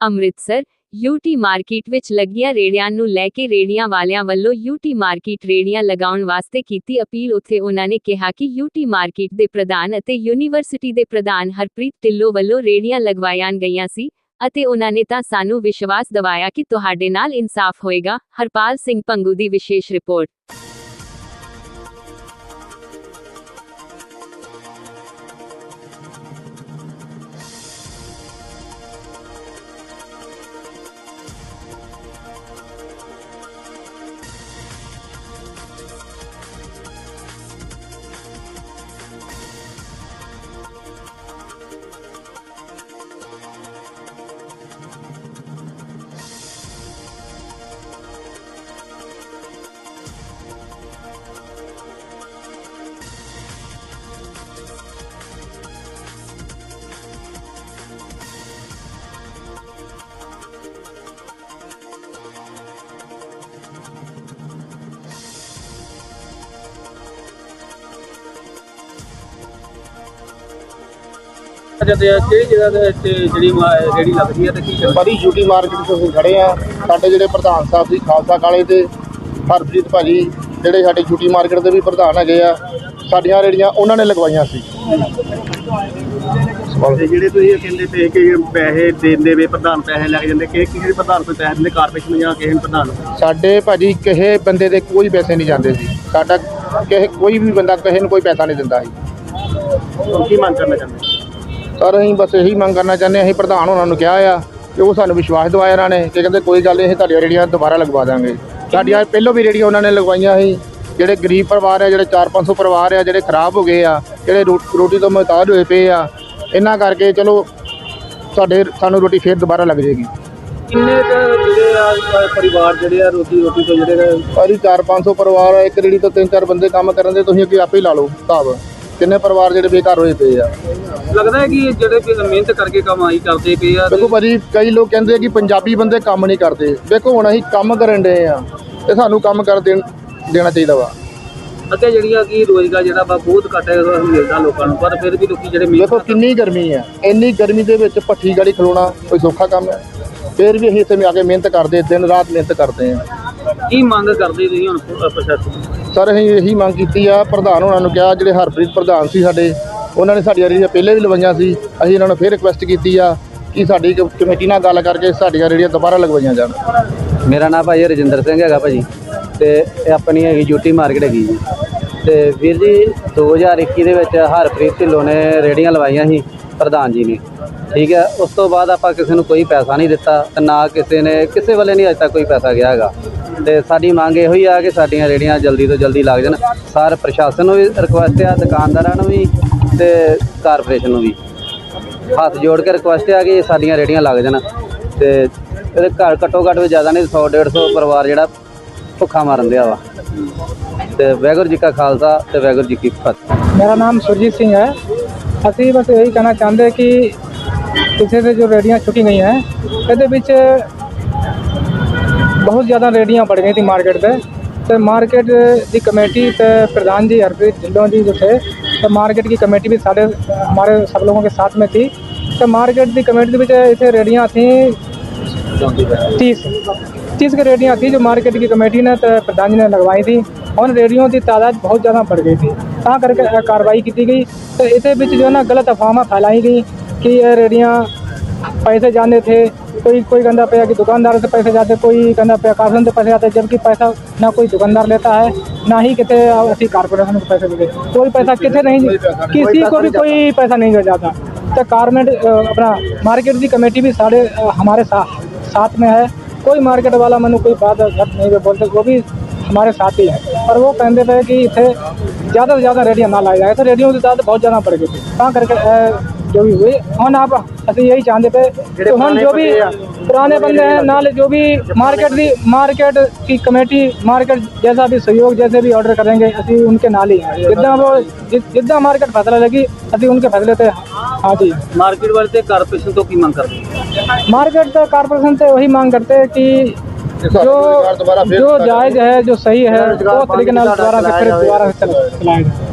Amritsar UT market ਵਿੱਚ ਲੱਗੀਆਂ ਰੇੜੀਆਂ ਨੂੰ ਲੈ ਕੇ ਰੇੜੀਆਂ ਵਾਲਿਆਂ ਵੱਲੋਂ ਯੂਟੀ ਮਾਰਕੀਟ ਰੇੜੀਆਂ ਲਗਾਉਣ ਵਾਸਤੇ ਕੀਤੀ ਅਪੀਲ। ਉੱਥੇ ਉਹਨਾਂ ਨੇ ਕਿਹਾ ਕਿ ਯੂਟੀ ਮਾਰਕੀਟ ਦੇ ਪ੍ਰਧਾਨ ਅਤੇ ਯੂਨੀਵਰਸਿਟੀ ਦੇ ਪ੍ਰਧਾਨ ਹਰਪ੍ਰੀਤ ਢਿੱਲੋਂ ਵੱਲੋਂ ਰੇੜੀਆਂ ਲਗਵਾਈਆਂ ਗਈਆਂ ਸੀ ਅਤੇ ਉਹਨਾਂ ਨੇ ਤਾਂ ਸਾਨੂੰ ਵਿਸ਼ਵਾਸ ਦਿਵਾਇਆ ਕਿ ਤੁਹਾਡੇ ਨਾਲ ਇਨਸਾਫ ਹੋਏਗਾ। ਹਰਪਾਲ ਸਿੰਘ ਪੰਗੂ ਦੀ ਵਿਸ਼ੇਸ਼ ਰਿਪੋਰਟ। ਜਾਂਦੇ ਆ ਕਿਹੜੀ ਜਗ੍ਹਾ ਦੇ ਤੇ ਜਿਹੜੀ ਮਾ- ਰੇਹੜੀ ਲੱਗਦੀ ਹੈ ਤੇ ਕੀ ਬੜੀ ਯੂਟੀ ਮਾਰਕੀਟ 'ਚ ਅਸੀਂ ਖੜੇ ਆ। ਸਾਡੇ ਜਿਹੜੇ ਪ੍ਰਧਾਨ ਸਾਹਿਬ ਸੀ ਖਾਲਸਾ ਕਾਲੇ ਤੇ ਹਰਪ੍ਰੀਤ ਭਾਜੀ ਜਿਹੜੇ ਸਾਡੇ ਯੂਟੀ ਮਾਰਕੀਟ ਦੇ ਵੀ ਪ੍ਰਧਾਨ ਹੈਗੇ ਆ ਸਾਡੀਆਂ ਰੇੜੀਆਂ ਉਹਨਾਂ ਨੇ ਲਗਵਾਈਆਂ ਸੀ। ਤੇ ਜਿਹੜੇ ਤੁਸੀਂ ਇਹ ਕਹਿੰਦੇ ਪਏ ਕਿ ਪੈਸੇ ਦੇਂਦੇ ਵੇ ਪ੍ਰਧਾਨ ਪੈਸੇ ਲੈ ਕੇ ਜਾਂਦੇ ਕਿ ਕਿਸੇ ਪ੍ਰਧਾਨ ਕੋਈ ਪੈਸੇ ਦਿੰਦੇ ਕਾਰਪੋਰੇਸ਼ਨ ਨੂੰ ਜਾਂ ਕਿਸੇ ਪ੍ਰਧਾਨ? ਸਾਡੇ ਭਾਜੀ ਕਿਸੇ ਬੰਦੇ ਦੇ ਕੋਈ ਪੈਸੇ ਨਹੀਂ ਜਾਂਦੇ ਸੀ। ਸਾਡਾ ਕਿਸੇ ਕੋਈ ਵੀ ਬੰਦਾ ਕਿਸੇ ਨੂੰ ਕੋਈ ਪੈਸਾ ਨਹੀਂ ਦਿੰਦਾ ਸੀ। ਹੁਣ ਕੀ ਮੰਗ ਕਰਨਾ ਚਾਹੁੰਦੇ? ਸਰ ਅਸੀਂ ਬਸ ਇਹੀ ਮੰਗ ਕਰਨਾ ਚਾਹੁੰਦੇ ਅਸੀਂ ਪ੍ਰਧਾਨ ਉਹਨਾਂ ਨੂੰ ਕਿਹਾ ਆ ਕਿ ਉਹ ਸਾਨੂੰ ਵਿਸ਼ਵਾਸ ਦਿਵਾਇਆ ਇਹਨਾਂ ਨੇ ਕਿ ਕਹਿੰਦੇ ਕੋਈ ਗੱਲ ਨਹੀਂ ਅਸੀਂ ਤੁਹਾਡੀਆਂ ਰੇੜੀਆਂ ਦੁਬਾਰਾ ਲਗਵਾ ਦਾਂਗੇ। ਸਾਡੀਆਂ ਪਹਿਲੋਂ ਵੀ ਰੇੜੀਆਂ ਉਹਨਾਂ ਨੇ ਲਗਵਾਈਆਂ ਸੀ ਜਿਹੜੇ ਗਰੀਬ ਪਰਿਵਾਰ ਆ ਜਿਹੜੇ 4-500 ਪਰਿਵਾਰ ਆ ਜਿਹੜੇ ਖਰਾਬ ਹੋ ਗਏ ਆ ਜਿਹੜੇ ਰੋਟੀ ਤੋਂ ਮੁਹਤਾਜ ਹੋਏ ਪਏ ਆ ਇਹਨਾਂ ਕਰਕੇ ਚਲੋ ਸਾਡੇ ਸਾਨੂੰ ਰੋਟੀ ਫੇਰ ਦੁਬਾਰਾ ਲੱਗ ਜਾਏਗੀ। ਕਿੰਨੇ ਜਿਹੜੇ ਆ ਪਰਿਵਾਰ ਜਿਹੜੇ ਆ ਰੋਟੀ ਰੋਟੀ ਤੋਂ ਜਿਹੜੇ ਸਾਰੀ 4-500 ਪਰਿਵਾਰ ਆ ਇੱਕ ਰੇੜੀ ਤੋਂ ਤਿੰਨ ਚਾਰ ਬੰਦੇ ਕੰਮ ਕਰਨ ਦੇ ਤੁਸੀਂ ਅੱਗੇ ਆਪੇ ਲਾ ਲਓ ਹਿਸਾਬ। ਕਿੰਨੇ ਪਰਿਵਾਰ ਜਿਹੜੇ ਬੇਘਰ ਹੋਏ ਪਏ ਆ? ਲੱਗਦਾ ਹੈ ਕਿ ਜਿਹੜੇ ਵੀ ਮਿਹਨਤ ਕਰਕੇ ਕਮਾਈ ਕਰਦੇ ਪਏ ਆ ਤੇ ਦੇਖੋ ਭਾਜੀ ਕਈ ਲੋਕ ਕਹਿੰਦੇ ਆ ਕਿ ਪੰਜਾਬੀ ਬੰਦੇ ਕੰਮ ਨਹੀਂ ਕਰਦੇ। ਦੇਖੋ ਹੁਣ ਅਸੀਂ ਕੰਮ ਕਰਨ ਦੇ ਆ ਤੇ ਸਾਨੂੰ ਕੰਮ ਕਰ ਦੇਣ ਦੇਣਾ ਚਾਹੀਦਾ ਵਾ। ਅੱਗੇ ਜਿਹੜੀਆਂ ਕਿ ਰੋਜ਼ਗਾਰ ਜਿਹੜਾ ਵਾ ਬਹੁਤ ਘੱਟ ਹੈ ਮਿਲਦਾ ਲੋਕਾਂ ਨੂੰ ਪਰ ਫਿਰ ਵੀ ਲੋਕੀ ਜਿਹੜੇ ਦੇਖੋ ਮਿਹਨਤ ਕਿੰਨੀ ਗਰਮੀ ਆ। ਇੰਨੀ ਗਰਮੀ ਦੇ ਵਿੱਚ ਭੱਠੀ ਗਾੜੀ ਖਲੋਣਾ ਕੋਈ ਸੌਖਾ ਕੰਮ ਹੈ। ਫਿਰ ਵੀ ਅਸੀਂ ਇੱਥੇ ਆ ਕੇ ਮਿਹਨਤ ਕਰਦੇ ਦਿਨ ਰਾਤ ਮਿਹਨਤ ਕਰਦੇ ਆ। ਕੀ ਮੰਗ ਕਰਦੇ ਤੁਸੀਂ ਹੁਣ ਅ, ਪ੍ਰਸ਼ਾਸਨ ਤੋਂ? ਸਰ ਅਸੀਂ ਇਹੀ ਮੰਗ ਕੀਤੀ ਆ ਪ੍ਰਧਾਨ ਉਹਨਾਂ ਨੂੰ ਕਿਹਾ ਜਿਹੜੇ ਹਰਪ੍ਰੀਤ ਪ੍ਰਧਾਨ ਸੀ ਸਾਡੇ ਉਹਨਾਂ ਨੇ ਸਾਡੀਆਂ ਰੇੜੀਆਂ ਪਹਿਲੇ ਵੀ ਲਵਾਈਆਂ ਸੀ। ਅਸੀਂ ਇਹਨਾਂ ਨੂੰ ਫਿਰ ਰਿਕੁਐਸਟ ਕੀਤੀ ਆ ਕਿ ਸਾਡੀ ਕ- ਕਮੇਟੀ ਨਾਲ ਗੱਲ ਕਰਕੇ ਸਾਡੀਆਂ ਰੇੜੀਆਂ ਦੁਬਾਰਾ ਲਗਵਾਈਆਂ ਜਾਣ। ਮੇਰਾ ਨਾਮ ਭਾਜੀ ਰਜਿੰਦਰ ਸਿੰਘ ਹੈਗਾ ਭਾਜੀ ਤੇ ਇਹ ਆਪਣੀ ਹੈਗੀ ਯੂਟੀ ਮਾਰਕੀਟ ਹੈਗੀ ਜੀ। ਤੇ ਵੀਰ ਜੀ 2021 ਦੇ ਵਿੱਚ ਹਰਪ੍ਰੀਤ ਢਿੱਲੋਂ ਨੇ ਰੇੜੀਆਂ ਲਵਾਈਆਂ ਸੀ, ਪ੍ਰਧਾਨ ਜੀ ਨੇ। ਠੀਕ ਹੈ, ਉਸ ਤੋਂ ਬਾਅਦ ਆਪਾਂ ਕਿਸੇ ਨੂੰ ਕੋਈ ਪੈਸਾ ਨਹੀਂ ਦਿੱਤਾ ਤੇ ਨਾ ਕਿਸੇ ਨੇ, ਕਿਸੇ ਵੱਲੇ ਨਹੀਂ ਅਜੇ ਤੱਕ ਕੋਈ ਪੈਸਾ ਗਿਆ ਹੈਗਾ। ਤੇ ਸਾਡੀ ਮੰਗ ਇਹੋ ਹੀ ਆ ਕਿ ਸਾਡੀਆਂ ਰੇੜੀਆਂ ਜਲਦੀ ਤੋਂ ਜਲਦੀ ਲੱਗ ਜਾਣ, ਸਾਰ ਪ੍ਰਸ਼ਾਸਨ ਨੂੰ ਵੀ ਰਿਕੁਐਸਟ ਆ, ਦੁਕਾਨਦਾਰਾਂ ਨੂੰ ਵੀ ਤੇ ਕਾਰਪੋਰੇਸ਼ਨ ਨੂੰ ਵੀ। ਹੱਥ ਜੋੜ ਕੇ ਰਿਕੁਐਸਟ ਆ ਕਿ ਸਾਡੀਆਂ ਰੇੜੀਆਂ ਲੱਗ ਜਾਣ ਤੇ ਇਹਦੇ ਘਰ ਘੱਟੋ ਘੱਟ ਵੀ ਜ਼ਿਆਦਾ ਨਹੀਂ 100 150 ਪਰਿਵਾਰ ਜਿਹੜਾ ਭੁੱਖਾ ਮਰਨ ਦਿਆ ਵਾ। ਤੇ ਵਾਹਿਗੁਰੂ ਜੀ ਕਾ ਖਾਲਸਾ ਤੇ ਵਾਹਿਗੁਰੂ ਜੀ ਕੀ ਫਤਿਹ ਮੇਰਾ ਨਾਮ ਸੁਰਜੀਤ ਸਿੰਘ ਹੈ ਅਸੀਂ ਬਸ ਇਹੀ ਕਹਿਣਾ ਚਾਹੁੰਦੇ ਕਿ ਪਿੱਛੇ से जो रेडियां छुटी गई हैं ਇਹਦੇ ਵਿੱਚ ਬਹੁਤ ਜ਼ਿਆਦਾ ਰੇੜੀਆਂ बढ़ गई थी मार्केट पे तो मार्केट की कमेटी तो प्रधान जी हरप्रीत ढिल्लों जी जो थे तो मार्केट की कमेटी भी साढ़े हमारे सब लोगों के साथ में थी तो मार्केट की कमेटी ਵਿੱਚ ਇੱਥੇ ਰੇੜੀਆਂ थी तीस पच्चीस की रेडियाँ थी जो मार्केट की कमेटी ने प्रधान जी ने लगवाई थी उन रेडियो की तादाद बहुत ज़्यादा बढ़ गई थी। ताँ करके कार्रवाई की गई। तो इसे बिच जो है ना गलत अफवाह फैलाई गई कि ये रेडियाँ पैसे जाने थे कोई कोई गंदा पैया कि दुकानदार से पैसे जाते कोई गंदा पैया कारपोरेशन से पैसे जाते जबकि पैसा ना कोई दुकानदार लेता है ना ही कितने ऐसी कारपोरेशन को पैसे मिले। कोई पैसा कितने नहीं किसी को भी कोई पैसा नहीं जाता। तो कारमेंट अपना मार्केट की कमेटी भी साढ़े हमारे साथ साथ में है। कोई मार्केट वाला मैंने कोई बात गलत नहीं बोलते वो भी हमारे साथ ही है और वो कहते पे कि इतने ज़्यादा से ज़्यादा रेडियो ना लाई जाए तो रेडियो की तादाद बहुत ज़्यादा बढ़ गई थी ਤਾਂ करके अ, जो भी हुए हम आप अस यही चाहते थे तो हम जो भी पुराने बंदे हैं नाले जो भी मार्केट भी मार्केट की कमेटी मार्केट जैसा भी सहयोग जैसे भी ऑर्डर करेंगे असी उनके नाल ही जितना वो जितना मार्केट फैसला लगी असी उनके फैसले थे हाँ जी। मार्केट वाले कारपोरेशन तो की मांग करते मार्केट तो कारपोरेशन से वही मांग करते हैं कि जो जो जायज़ है जो सही है वो तरीके दोबारा से फिर दोबारा चलाएगा